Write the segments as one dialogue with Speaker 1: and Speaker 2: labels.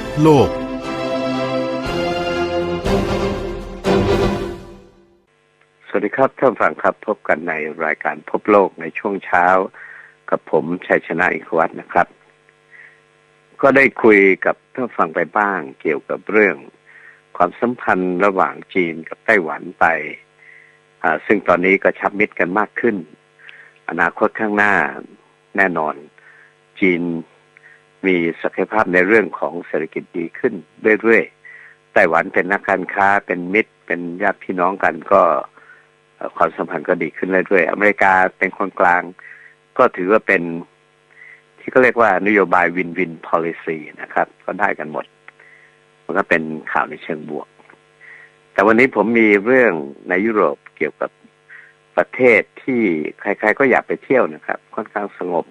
Speaker 1: บโลก
Speaker 2: สวัสดีครับท่านฟังครับพบกันในรายการพบโลกในช่วงเช้า กับผมชัยชนะอิกวัตนะครับ ก็ได้คุยกับท่านฟังไปบ้างเกี่ยวกับเรื่อง ความสัมพันธ์ระหว่างจีนกับไต้หวันไปอ่ซึ่งตอนนี้ก็ชับมิตรกันมากขึ้น อนาคตข้างหน้าแน่นอน จีน มีศักยภาพในเรื่องของเศรษฐกิจดีขึ้นเรื่อยๆไต้หวันเป็นนักการค้าเป็นมิตร เป็นญาติพี่น้องกันก็ความสัมพันธ์ก็ดีขึ้นเรื่อยๆอเมริกาเป็นคนกลาง ก็ถือว่าเป็น ที่เขาเรียกว่านโยบายวินวิน policy นะครับ ก็ได้กันหมด มันก็เป็นข่าวในเชิงบวก แต่วันนี้ผมมีเรื่องในยุโรปเกี่ยวกับประเทศที่ใคร ๆ ก็อยากไปเที่ยวนะครับ ค่อนข้างสงบ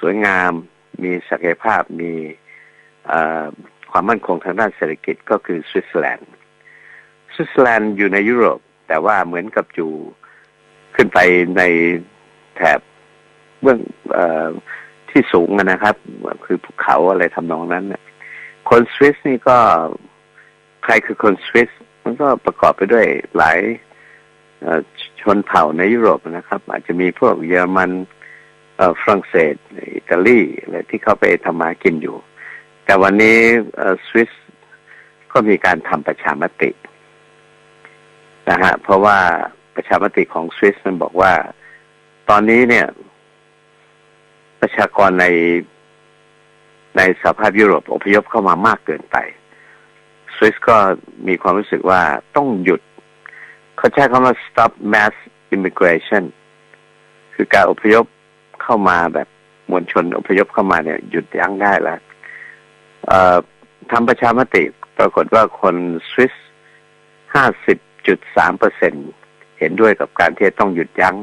Speaker 2: สวยงาม มีศักยภาพมีความมั่นคงทางด้านเศรษฐกิจก็คือสวิตเซอร์แลนด์สวิตเซอร์แลนด์อยู่ในยุโรป แต่ว่าเหมือนกับอยู่ขึ้นไปในแถบเบื้องอที่สูงนะครับ คือภูเขาอะไรทำนองนั้นน่ะคนสวิสนี่ก็ใครคือคนสวิสมันก็ประกอบไปด้วยหลายชนเผ่าในยุโรปนะครับ อาจจะมีพวกเยอรมัน ฝรั่งเศส อิตาลีอะไรที่เข้าไปทำมากินอยู่ แต่วันนี้สวิสก็มีการทำประชามตินะฮะเพราะว่าประชามติของสวิสมันบอกว่า ตอนนี้เนี่ย ประชากรในในสหภาพยุโรปอพยพเข้ามามากเกินไปสวิสก็มีความรู้สึกว่าต้องหยุด เขาใช้คำว่า stop mass immigration คือการอพยพ เข้ามาแบบมวลชนอพยพเข้ามาเนี่ย หยุดยั้งได้แล้วทำประชามติปรากฏว่าคนสวิสห้าสิบจุดสามเปอร์เซ็นเห็นด้วยกับการที่จะต้องหยุดยั้ง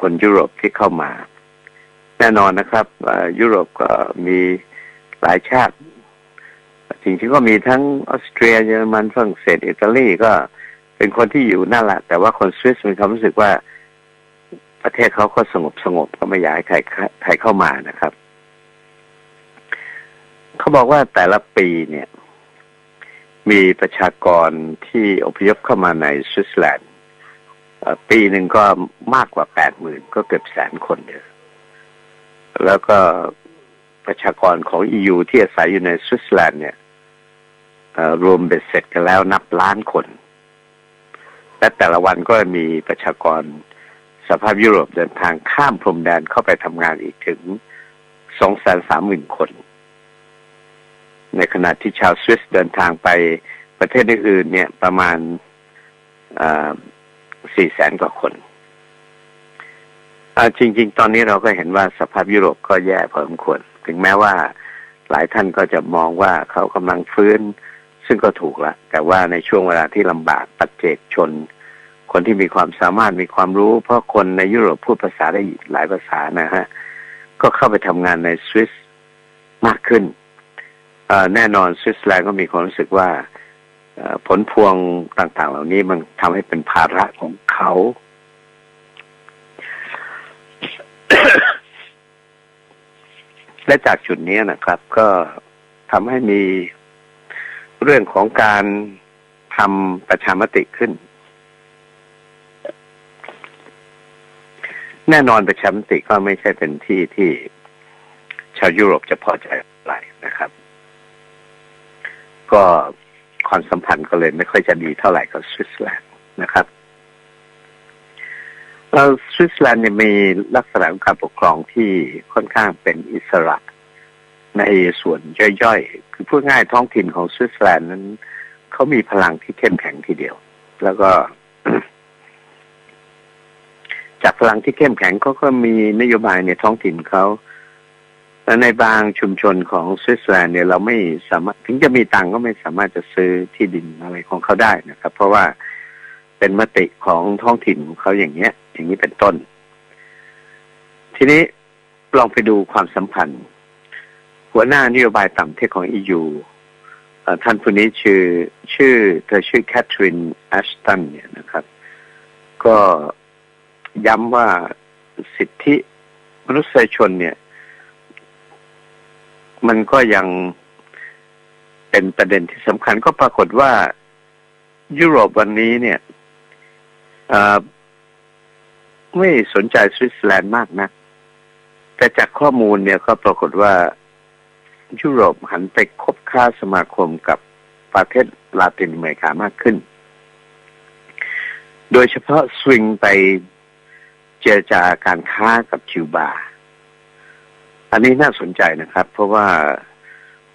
Speaker 2: คนยุโรปที่เข้ามา แน่นอนนะครับยุโรปก็มีหลายชาติ จริงๆก็มีทั้งออสเตรียเยอรมันฝรั่งเศสอิตาลีก็เป็นคนที่อยู่นั่นแหละแต่ว่าคนสวิสมีความรู้สึกว่า ประเทศเขาก็สงบสงบก็ไม่อยากให้ใครใครเข้ามานะครับเขาบอกว่าแต่ละปีเนี่ย มีประชากรที่อพยพเข้ามาในสวิตเซอร์แลนด์ปีหนึ่งก็มากกว่าแปดหมื่นก็เกือบแสนคนเลยแล้วก็ประชากรของ EU ที่อาศัยอยู่ในสวิตเซอร์แลนด์เนี่ยรวมเบ็ดเสร็จกันแล้วนับล้านคน และแต่ละวันก็มีประชากร สภาพยุโรปเดินทางข้ามพรมแดนเข้าไปทำงานอีกถึงสองแสนสามหมื่นคน ในขณะที่ชาวสวิสเดินทางไปประเทศอื่นๆเนี่ยประมาณสี่แสนกว่าคนจริง ๆ ตอนนี้เราก็เห็นว่าสภาพยุโรปก็แย่พอสมควร ถึงแม้ว่าหลายท่านก็จะมองว่าเขากำลังฟื้น ซึ่งก็ถูกละ แต่ว่าในช่วงเวลาที่ลำบากปัจเจกชน คนที่มีความสามารถมีความรู้ เพราะคนในยุโรปพูดภาษาได้หลายภาษานะฮะ ก็เข้าไปทำงานในสวิสมากขึ้นแน่นอนสวิตเซอร์แลนด์ก็มีความรู้สึกว่าผลพวงต่าง ๆ เหล่านี้มันทำให้เป็นภาระของเขา และจากจุดนี้นะครับ ก็ทำให้มีเรื่องของการทำประชามติขึ้น แน่นอนประชามติก็ไม่ใช่เป็นที่ที่ชาวยุโรปจะพอใจอะไรนะครับ ก็ความสัมพันธ์ก็เลยไม่ค่อยจะดีเท่าไหร่กับสวิตเซอร์แลนด์นะครับเราสวิตเซอร์แลนด์เนี่ยมีลักษณะของการปกครองที่ค่อนข้างเป็นอิสระในส่วนย่อยๆ คือพูดง่ายท้องถิ่นของสวิตเซอร์แลนด์นั้นเขามีพลังที่เข้มแข็งทีเดียว แล้วก็ จากพลังที่เข้มแข็งเขาก็มีนโยบายในท้องถิ่นเขาและในบางชุมชนของสวิตเซอร์แลนด์เนี่ยเราไม่สามารถถึงจะมีตังก็ไม่สามารถจะซื้อที่ดินอะไรของเขาได้นะครับ เพราะว่าเป็นมติของท้องถิ่นของเขาอย่างเงี้ย อย่างนี้เป็นต้น ทีนี้ลองไปดูความสัมพันธ์ หัวหน้านโยบายต่างประเทศของ EU ท่านผู้นี้ชื่อชื่อ เธอชื่อแคทรินแอชตันเนี่ยนะครับ ก็ ย้ำว่าสิทธิมนุษยชนเนี่ย มันก็ยังเป็นประเด็นที่สำคัญก็ปรากฏว่ายุโรปวันนี้เนี่ยไม่สนใจสวิตเซอร์แลนด์มากนะแต่จากข้อมูลเนี่ยก็ปรากฏว่ายุโรปหันไปคบค้าสมาคมกับประเทศลาตินอเมริกามากขึ้น โดยเฉพาะสวิงไป เจรจาการค้ากับคิวบา อันนี้น่าสนใจนะครับ เพราะว่า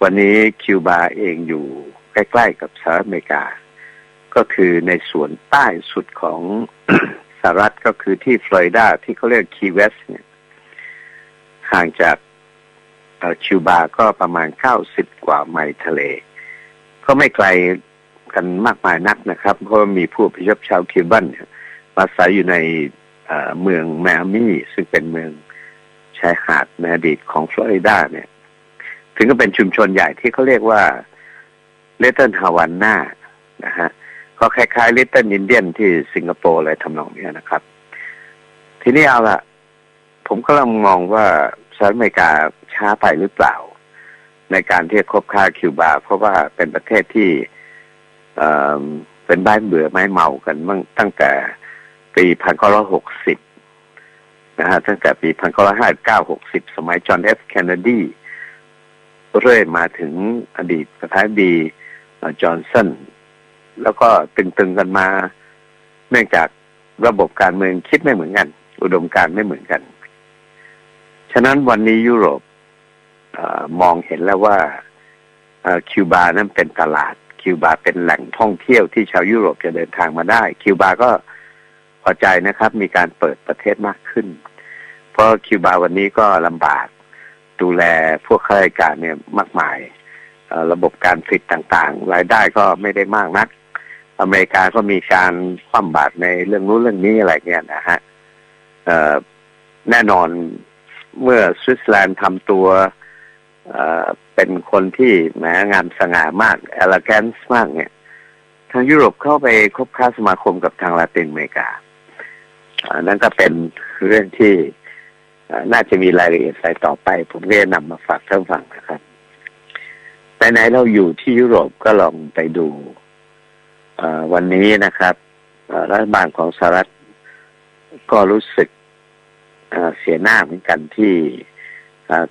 Speaker 2: วันนี้คิวบาเองอยู่ใกล้ๆกับสหรัฐอเมริกา ก็คือในส่วนใต้สุดของสหรัฐก็คือที่ฟลอริดาที่เขาเรียกคีเวสเนี่ย ห่างจากคิวบาก็ประมาณเก้าสิบกว่าไมล์ทะเล ก็ไม่ไกลกันมากมายนักนะครับ เพราะมีผู้พิชพชาวคิวบันมาอาศัยอยู่ใน เมืองแมมี่ซึ่งเป็นเมืองชายหาดในอดีตของฟลอริดาเนี่ย ถึงก็เป็นชุมชนใหญ่ที่เขาเรียกว่าเลตเทิลฮาวานนานะฮะก็คล้ายๆเลตเทิลอินเดียนที่สิงคโปร์อะไรทำนองนี้นะครับ ทีนี้เอาละผมก็ลังมองว่าสหรัฐอเมริกาช้าไปหรือเปล่า ในการที่จะคบค้าคิวบา เพราะว่าเป็นประเทศที่เป็นบ้านเบื่อไม้เมากันตั้งแต่ ปีพันเก้าร้อยหกสิบนะฮะตั้งแต่ปีพันเก้าร้อยห้าเก้าหกสิบสมัยจอห์นเอฟเคนเนดี เรื่อยมาถึงอดีตประธานาธิบดีจอห์นสันแล้วก็ตึงๆกันมา เนื่องจากระบบการเมืองคิดไม่เหมือนกัน อุดมการไม่เหมือนกัน ฉะนั้นวันนี้ยุโรปอมองเห็นแล้วว่าคิวบานั้นเป็นตลาด คิวบาเป็นแหล่งท่องเที่ยวที่ชาวยุโรปจะเดินทางมาได้ คิวบาก็ พอใจนะครับ มีการเปิดประเทศมากขึ้น เพราะคิวบาวันนี้ก็ลำบากดูแลพวกข้าราชการเนี่ยมากมาย ระบบการฟิตต่างๆ รายได้ก็ไม่ได้มากนัก อเมริกาก็มีการคว่ำบาตรในเรื่องนู้นเรื่องนี้อะไรเงี้ยนะฮะแน่นอนเมื่อสวิตเซอร์แลนด์ทำตัวเป็นคนที่แหมงานสง่ามากเอลแกนส์มากเนี่ย ทางยุโรปเข้าไปคบค้าสมาคมกับทางลาตินอเมริกา นั่นก็เป็นเรื่องที่น่าจะมีรายละเอียดใส่ต่อไป ผมก็จะนำมาฝากท่านฟังนะครับแต่ไหนเราอยู่ที่ยุโรปก็ลองไปดูวันนี้นะครับรัฐบาลของสหรัฐก็รู้สึกเสียหน้าเหมือนกันที่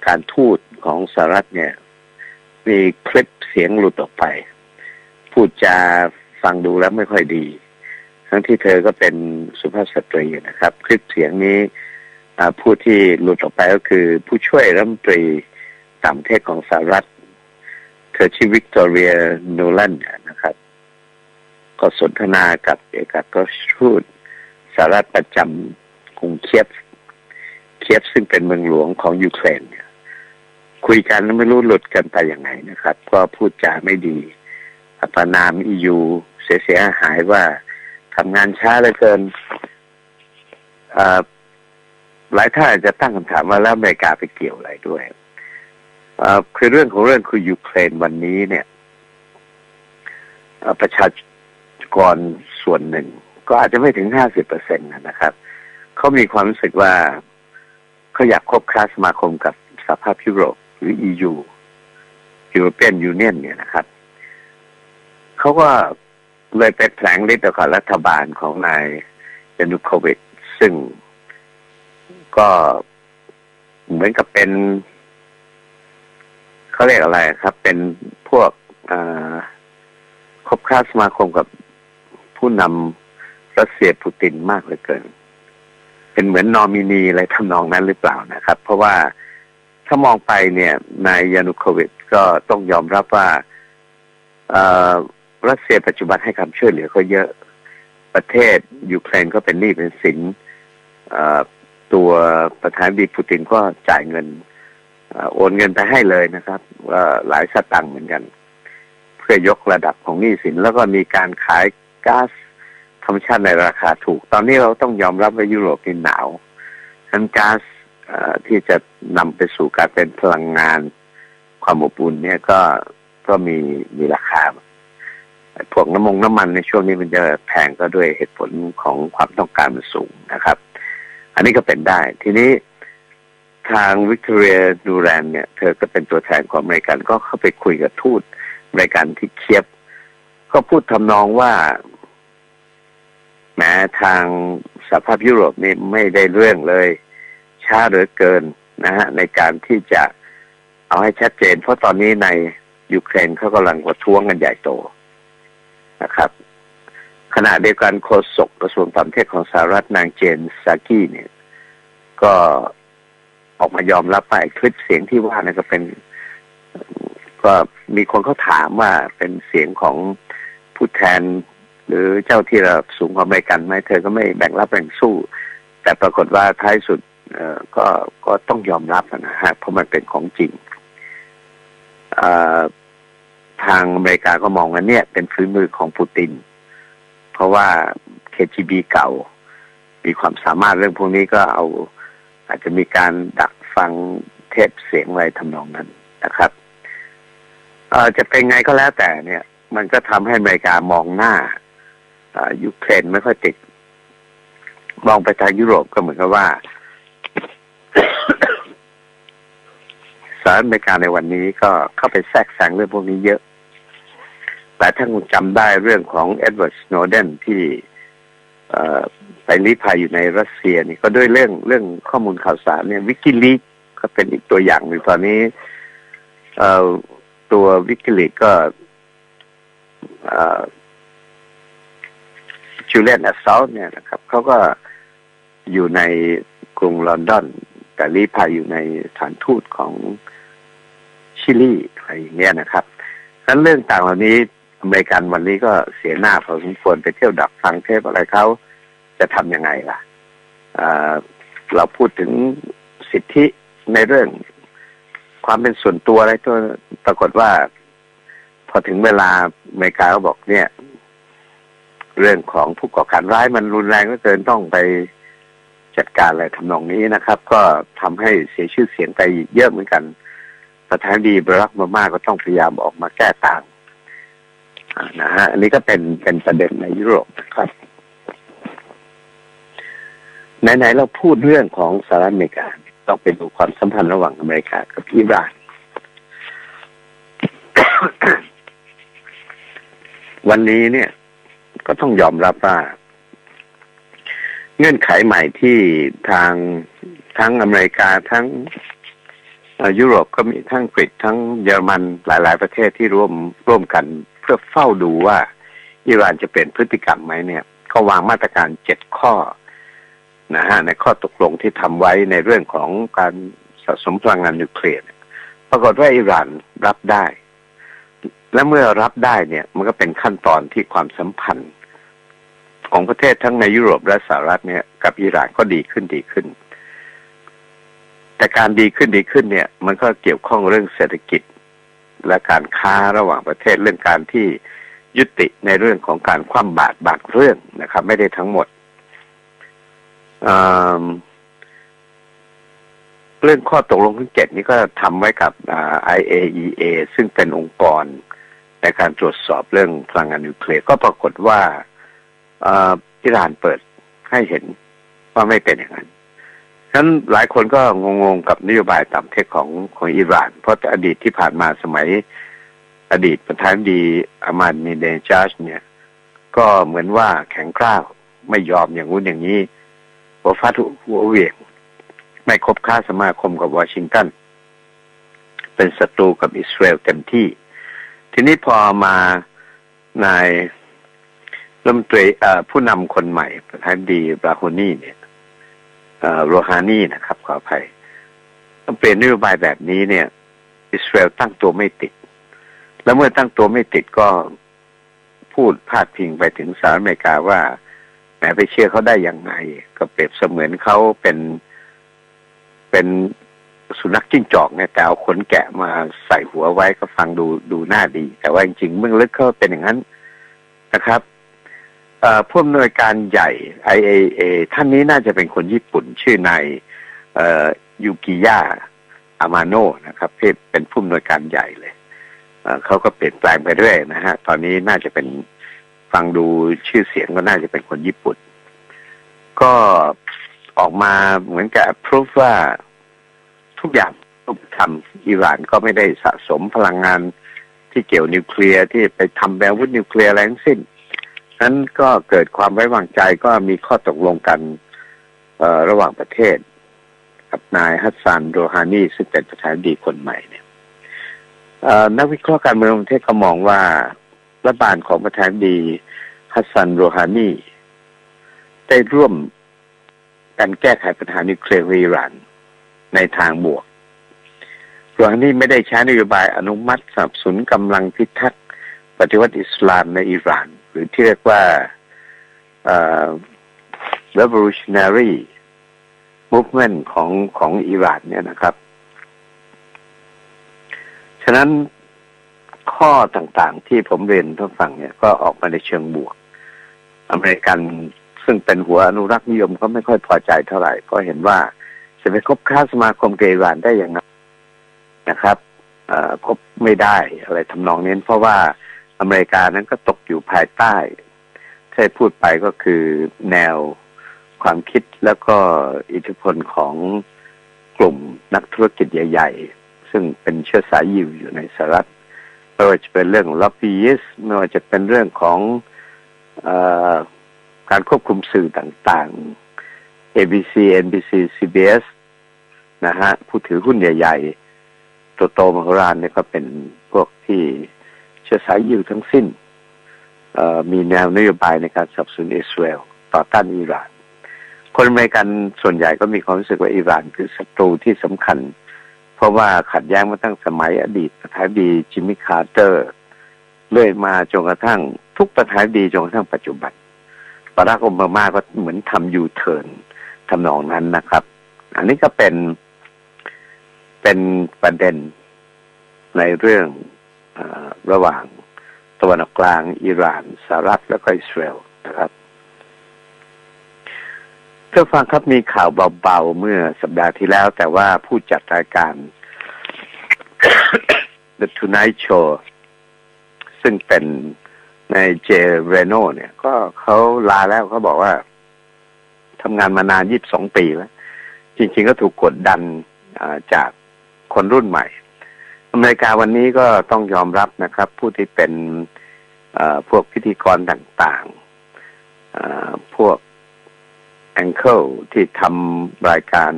Speaker 2: การทูตของสหรัฐเนี่ย มีคลิปเสียงหลุดออกไป พูดจาฟังดูแล้วไม่ค่อยดี ทั้งที่เธอก็เป็นสุภาพสตรีนะครับ คลิปเสียงนี้ผู้ที่หลุดออกไปก็คือผู้ช่วยรัฐมนตรีต่างประเทศของสหรัฐ เธอชื่อวิกตอเรียนูแลนนะครับ ก็สนทนากับเอกอัครราชทูตสหรัฐประจำกรุงเคียฟเคียฟซึ่งเป็นเมืองหลวงของยูเครนเนี่ยคุยกันไม่รู้หลุดกันไปยังไงนะครับ ก็พูดจาไม่ดีประนามยูเสียเสียหายว่า ทำงานช้าเหลือเกินหลายท่านจะตั้งคำถามว่าแล้วอเมริกาไปเกี่ยวอะไรด้วยคือเรื่องของเรื่องคือยูเครนวันนี้เนี่ยประชากรส่วนหนึ่ง ก็อาจจะไม่ถึงห้าสิบเปอร์เซ็นต์นะครับ เขามีความรู้สึกว่าเขาอยากคบค้าสมาคมกับสหภาพยุโรปหรือ EU European Union เนี่ยนะครับ เขาก็ เลยไปแผลงฤทธิ์กับรัฐบาลของนายยานุโควิดซึ่งก็เหมือนกับเป็นเขาเรียกอะไรครับ เป็นพวกคบค้าสมาคมกับผู้นำรัสเซียปูตินมากเหลือเกิน เป็นเหมือนนอมินีอะไรทำนองนั้นหรือเปล่านะครับ เพราะว่าถ้ามองไปเนี่ยนายยานุโควิดก็ต้องยอมรับว่า รัสเซียปัจจุบันให้ความช่วยเหลือเขาเยอะประเทศยูเครนก็เป็นหนี้เป็นสินตัวประธานดีปูตินก็จ่ายเงินโอนเงินไปให้เลยนะครับว่าหลายสตังค์เหมือนกัน เพื่อยกระดับของหนี้สิน แล้วก็มีการขายก๊าซธรรมชาติในราคาถูก ตอนนี้เราต้องยอมรับว่ายุโรปนี่หนาวทั้นก๊าซที่จะนำไปสู่การเป็นพลังงานความอบอุ่นเนี่ยก็ก็มีมีราคา พวกน้ำมงน้ำมันในช่วงนี้มันจะแพงก็ด้วยเหตุผลของความต้องการมันสูงนะครับ อันนี้ก็เป็นได้ ทีนี้ทางวิกตอเรียดูแรนเนี่ยเธอก็เป็นตัวแทนของอเมริกันก็เข้าไปคุยกับทูตอเมริกันที่เคียบ ก็พูดทำนองว่าแม้ทางสหภาพยุโรปนี่ไม่ได้เรื่องเลยช้าเหลือเกินนะฮะในการที่จะเอาให้ชัดเจน เพราะตอนนี้ในยูเครนเขากำลังประท้วงกันใหญ่โต นะครับ ขณะเดียวกันโฆษกกระทรวงต่างประเทศของสหรัฐนางเจนซากี้เนี่ย ก็ออกมายอมรับว่าคลิปเสียงที่ว่านี่ก็เป็น ก็มีคนเขาถามว่าเป็นเสียงของผู้แทน หรือเจ้าที่ระดับสูงของอเมริกันไหมเธอก็ไม่แบ่งรับแบ่งสู้ แต่ปรากฏว่าท้ายสุดเออก็ก็ต้องยอมรับนะฮะเพราะมันเป็นของจริง ทางอเมริกาก็มองว่าเนี่ย เป็นฝีมือของปูติน เพราะว่า KGB เก่า มีความสามารถเรื่องพวกนี้ก็เอา อาจจะมีการดักฟังเทปเสียงอะไรทำนองนั้นนะครับเอจะเป็นไงก็แล้วแต่เนี่ย มันก็ทำให้อเมริกามองหน้ายูเครนไม่ค่อยติด มองไปทางยุโรปก็เหมือนกับว่า สหรัฐอเมริกาในวันนี้ก็เข้าไปแทรกแซงเรื่องพวกนี้เยอะ แต่ถ้าคุณจำได้เรื่องของเอ็ดเวิร์ดสโนเดนที่ไปลี้ภัยอยู่ในรัสเซียนี่ก็ด้วยเรื่องเรื่องข้อมูลข่าวสารเนี่ยวิกิลีกก็เป็นอีกตัวอย่างหนึ่งตอนนี้ตัววิกิลีกก็จูเลียนแอสซอลเนี่ยนะครับเขาก็อยู่ในกรุงลอนดอนแต่ลี้ภัยอยู่ในสถานทูตของ ชิลีอะไรอย่างเงี้ยนะครับนั้นเรื่องต่างเหล่านี้อเมริกันวันนี้ก็เสียหน้าพอสมควรไปเที่ยวดักฟังเทปอะไรเขาจะทำยังไงล่ะเราพูดถึงสิทธิในเรื่องความเป็นส่วนตัวอะไรตัวปรากฏว่า พอถึงเวลาอเมริกาก็บอกเนี่ย เรื่องของผู้ก่อการร้ายมันรุนแรงก็เกินต้องไปจัดการอะไรทำนองนี้นะครับ ก็ทำให้เสียชื่อเสียงไปเยอะเหมือนกัน ประธานดีบรักมามาก็ต้องพยายามออกมาแก้ต่างนะฮะอันนี้ก็เป็นเป็นประเด็นในยุโรปนะครับไหนๆเราพูดเรื่องของสหรัฐอเมริกาต้องไปดูความสัมพันธ์ระหว่างอเมริกากับอิหร่านวันนี้เนี่ย ก็ต้องยอมรับว่าเงื่อนไขใหม่ที่ทางทั้งอเมริกาทั้ง ยุโรปก็มีทั้งอังกทั้งเยอรมันหลาย ๆ ประเทศที่ร่วมร่วมกันเพื่อเฝ้าดูว่าอิหร่านจะเปลี่ยนพฤติกรรมไหมเนี่ย ก็วางมาตรการเจ็ดข้อนะฮะในข้อตกลงที่ทำไว้ในเรื่องของการสะสมพลังงานนิวเคลียร์ปรากฏว่าอิหร่านรับได้ และเมื่อรับได้เนี่ย มันก็เป็นขั้นตอนที่ความสัมพันธ์ ของประเทศทั้งในยุโรปและสหรัฐเนี่ย กับอิหร่านก็ดีขึ้นดีขึ้น แต่การดีขึ้นดีขึ้นเนี่ย มันก็เกี่ยวข้องเรื่องเศรษฐกิจ และการค้าระหว่างประเทศเรื่องการที่ยุติในเรื่องของการคว่ำบาตรบาดเรื่องนะครับ ไม่ได้ทั้งหมดเรื่องข้อตกลงทั้งเจ็ดนี้ก็ทำไว้กับ IAEA ซึ่งเป็นองค์กรในการตรวจสอบเรื่องพลังงานนิวเคลียร์ก็ปรากฏว่าอิหร่านเปิดให้เห็นว่าไม่เป็นอย่างนั้น นั้นหลายคนก็งงๆกับนโยบายต่ำเทคของของอิหร่าน เพราะอดีตที่ผ่านมาสมัยอดีตประธานดีอามันมีเดนจัสเนี่ย ก็เหมือนว่าแข็งกร้าวไม่ยอมอย่างงู้นอย่างนี้หัวฟาดหัวเวียง ไม่คบค้าสมาคมกับวอชิงตัน เป็นศัตรูกับอิสราเอลเต็มที่ ทีนี้พอมานายรัฐมนตรีผู้นำคนใหม่ประธานดีบราโฮนี่เนี่ย โรฮานีนะครับขออภัยต้องเปลี่ยนนโยบายแบบนี้เนี่ย อิสราเอลตั้งตัวไม่ติด แล้วเมื่อตั้งตัวไม่ติดก็พูดพาดพิงไปถึงสหรัฐอเมริกาว่าแหมไปเชื่อเขาได้อย่างไง ก็เปรียบเสมือนเขาเป็นเป็นสุนัขจิ้งจอกเนี่ยแต่เอาขนแกะมาใส่หัวไว้ก็ฟังดูดูหน่าดี แต่ว่าจริงๆเมื่อลึกเขาเป็นอย่างนั้นนะครับ ผู้อำนวยการใหญ่ IAA ท่านนี้น่าจะเป็นคนญี่ปุ่นชื่อนายยูกิยะอามาโนนะครับเป็นผู้อำนวยการใหญ่เลยเขาก็เปลี่ยนแปลงไปเรื่อยนะฮะ ตอนนี้น่าจะเป็นฟังดูชื่อเสียงก็น่าจะเป็นคนญี่ปุ่น ก็ออกมาเหมือนกับพรูฟว่าทุกอย่างทุกทำอิหร่านก็ไม่ได้สะสมพลังงานที่เกี่ยวนิวเคลียร์ที่ไปทำแบวุธนิวเคลียร์อะไรงสิ้น นั้นก็เกิดความไว้วางใจก็มีข้อตกลงกันระหว่างประเทศ กับนายฮัสซันโรฮานีซึ่งเป็นประธานดีคนใหม่เนี่ยนักวิเคราะห์การเมืองประเทศก็มองว่ารัฐบาลของประธานดีฮัสซันโรฮานีได้ร่วมการแก้ไขปัญหานิวเคลียร์อิหร่านในทางบวกโรฮานีไม่ได้ใช้นโยบายอนุมัติสนับสนุนกำลังพิทักษ์ปฏิวัติอิสลามในอิหร่าน หรือที่เรียกว่า revolutionary movement ของของอิหร่านเนี่ยนะครับ ฉะนั้นข้อต่างๆที่ผมเรียนท่านฟังเนี่ย ก็ออกมาในเชิงบวก อเมริกันซึ่งเป็นหัวอนุรักษ์นิยมก็ไม่ค่อยพอใจเท่าไหร่ เพราะเห็นว่าจะไปคบค้าสมาคมเกอิหร่านได้อย่างไรนะครับคบไม่ได้อะไรทำนองนี้เพราะว่า อเมริกานั้นก็ตกอยู่ภายใต้ที่พูดไปก็คือแนวความคิดแล้วก็อิทธิพลของกลุ่มนักธุรกิจใหญ่ ๆ ซึ่งเป็นเชื้อสายยิวอยู่ในสหรัฐไม่ว่าจะเป็นเรื่องล็อบบี้ยิสไม่ว่าจะเป็นเรื่องของอการควบคุมสื่อต่างๆ ABC NBC CBS นะฮะผู้ถือหุ้นใหญ่ ๆ ตัวโตมโหฬารเนี่ยก็เป็นพวกที่ เชื้อสายยิวทั้งสิ้นมีแนวนโยบายในการสนับสนุนอิสราเอลต่อต้านอิหร่าน คนอเมริกันส่วนใหญ่ก็มีความรู้สึกว่าอิหร่านคือศัตรูที่สำคัญ เพราะว่าขัดแย้งมาตั้งสมัยอดีตประธานดีจิมมี่คาร์เตอร์ เลื่อยมาจนกระทั่งทุกประธานดีจนกระทั่งปัจจุบันบารักโอบามาก็เหมือนทำยูเทิร์นทำนองนั้นนะครับ อันนี้ก็เป็นเป็นประเด็นในเรื่อง ระหว่างตะวันออกกลาง อิหร่านสหรัฐแล้วก็อิสราเอลนะครับเพื่อฟังครับมีข่าวเบาๆเมื่อสัปดาห์ที่แล้ว แต่ว่าผู้จัดรายการ The Tonight Show ซึ่งเป็นในเจเรโนเนี่ย ก็เขาลาแล้วเขาบอกว่าทำงานมานานยี่บสองปีแล้ว จริง ๆ ก็ถูกกดดันจากคนรุ่นใหม่ อเมริกาวันนี้ก็ต้องยอมรับนะครับ ผู้ที่เป็นพวกพิธีกรต่างๆพวกแองเกิลที่ทำรายการ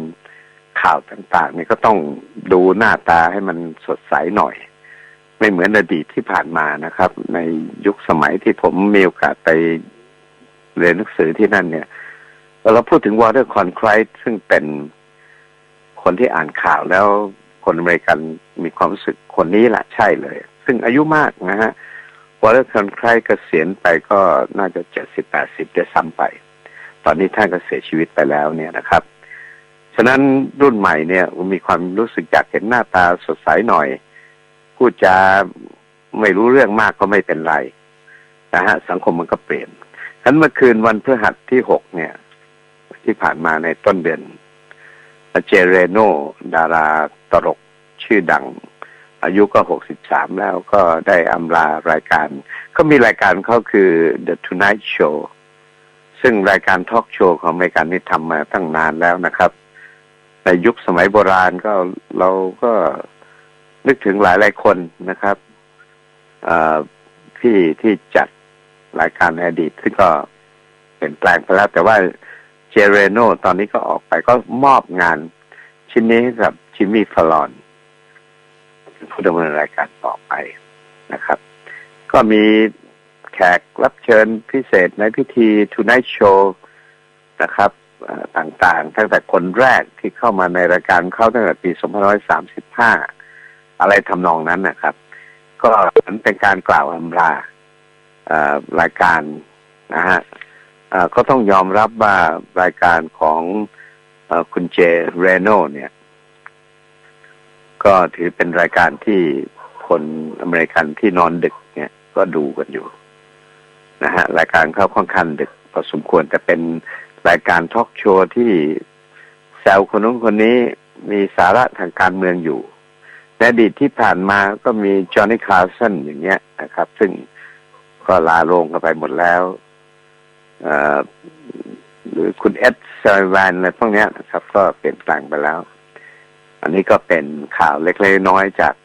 Speaker 2: ข่าวต่างๆนี่ก็ต้องดูหน้าตาให้มันสดใสหน่อย ไม่เหมือนอดีตที่ผ่านมานะครับ ในยุคสมัยที่ผมมีโอกาสไปเรียนหนังสือที่นั่นเนี่ยเราพูดถึงวอเตอร์คอนไครต์ซึ่งเป็นคนที่อ่านข่าวแล้ว คนอเมริกันมีความรู้สึกคนนี้แหละใช่เลย ซึ่งอายุมากนะฮะวอลเลอร์คนไครเกษียณไปก็น่าจะเจ็ดสิบแปดสิบได้ซ้ำไป ตอนนี้ท่านก็เสียชีวิตไปแล้วเนี่ยนะครับ ฉะนั้นรุ่นใหม่เนี่ยมีความรู้สึกอยากเห็นหน้าตาสดใสหน่อย พูดจะไม่รู้เรื่องมากก็ไม่เป็นไรนะฮะสังคมมันก็เปลี่ยนฉะนั้นเมื่อคืนวันพฤหัสที่หกเนี่ย ที่ผ่านมาในต้นเดือนเจเรโน ดารา ตลกชื่อดัง อายุก็หกสิบสามแล้วก็ได้อำลารายการเขามีรายการเขาคือ The Tonight Show ซึ่งรายการทอล์กโชว์ของอเมริกันนี่ทำมาตั้งนานแล้วนะครับ ในยุคสมัยโบราณก็เราก็นึกถึงหลายหลายคนนะครับที่ที่จัดรายการในอดีตซึ่งก็เปลี่ยนแปลงไปแล้ว แต่ว่าเจเรโนตอนนี้ก็ออกไปก็มอบงานชิ้นนี้ให้กับ ชิมมี่ฟลอนผู้ดำเนินรายการต่อไปนะครับ ก็มีแขกรับเชิญพิเศษในพิธี Tonight Show นะครับต่างๆ ตั้งแต่คนแรกที่เข้ามาในรายการเข้าตั้งแต่ปี 2535 อะไรทำนองนั้นนะครับ ก็มันเป็นการกล่าวอำลารายการนะฮะก็ต้องยอมรับว่ารายการของอคุณเจเรโนเนี่ย ก็ถือเป็นรายการที่คนอเมริกันที่นอนดึกเนี่ย ก็ดูกันอยู่ นะฮะ รายการเข้าค่อนข้างดึกพอสมควรแต่เป็นรายการทอล์กโชว์ที่แซวคนนู้นคนนี้มีสาระทางการเมืองอยู่ในอดีตที่ผ่านมาก็มีจอห์นนี่คลาสันอย่างเงี้ยนะครับ ซึ่งก็ลาลงกันไปหมดแล้วหรือคุณเอ็ดซอยแวนอะไรพวกนี้นะครับ ก็เปลี่ยนแปลงไปแล้ว อันนี้ก็เป็นข่าวเล็กๆน้อยจาก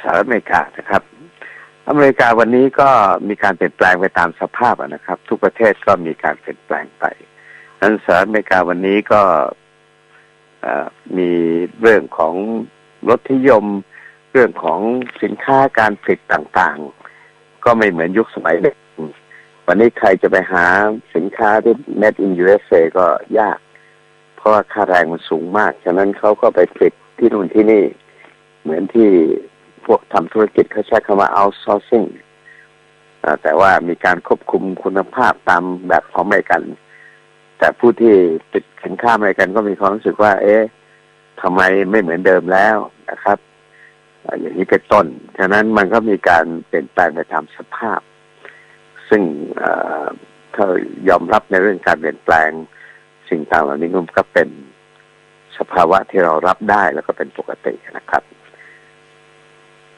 Speaker 2: สหรัฐอเมริกานะครับ อเมริกาวันนี้ก็มีการเปลี่ยนแปลงไปตามสภาพนะครับ ทุกประเทศก็มีการเปลี่ยนแปลงไปนั้นสหรัฐอเมริกาวันนี้ก็มีเรื่องของรถนิยม เรื่องของสินค้าการผลิตต่างๆ ก็ไม่เหมือนยุคสมัยเด็กวันนี้ใครจะไปหาสินค้าที่ made in USA ก็ยาก ราะว่าค่าแรงมันสูงมาก ฉะนั้นเขาก็ไปผลิตที่นู่นที่นี่ เหมือนที่พวกทำธุรกิจเขาใช้คำว่า outsourcing อ่าแต่ว่ามีการควบคุมคุณภาพตามแบบของอเมริกัน แต่ผู้ที่ติดสินค้าอเมริกันก็มีความรู้สึกว่า เอ๊ะทำไมไม่เหมือนเดิมแล้วนะครับอย่างนี้เป็นต้น ฉะนั้นมันก็มีการเปลี่ยนแปลงไปตามสภาพ ซึ่งเออถ้ายอมรับในเรื่องการเปลี่ยนแปลง สิ่งต่างเหล่านี้ก็เป็นสภาวะที่เรารับได้แล้วก็เป็นปกตินะครับ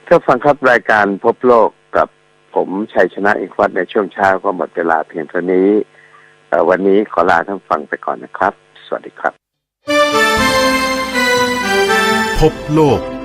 Speaker 2: ถ้าฟังครับรายการพบโลกกับผมชัยชนะอีกวัดในช่วงเช้าก็หมดเวลาเพียงเท่านี้วันนี้ขอลาท่านฟังไปก่อนนะครับ สวัสดีครับ
Speaker 1: พบโลก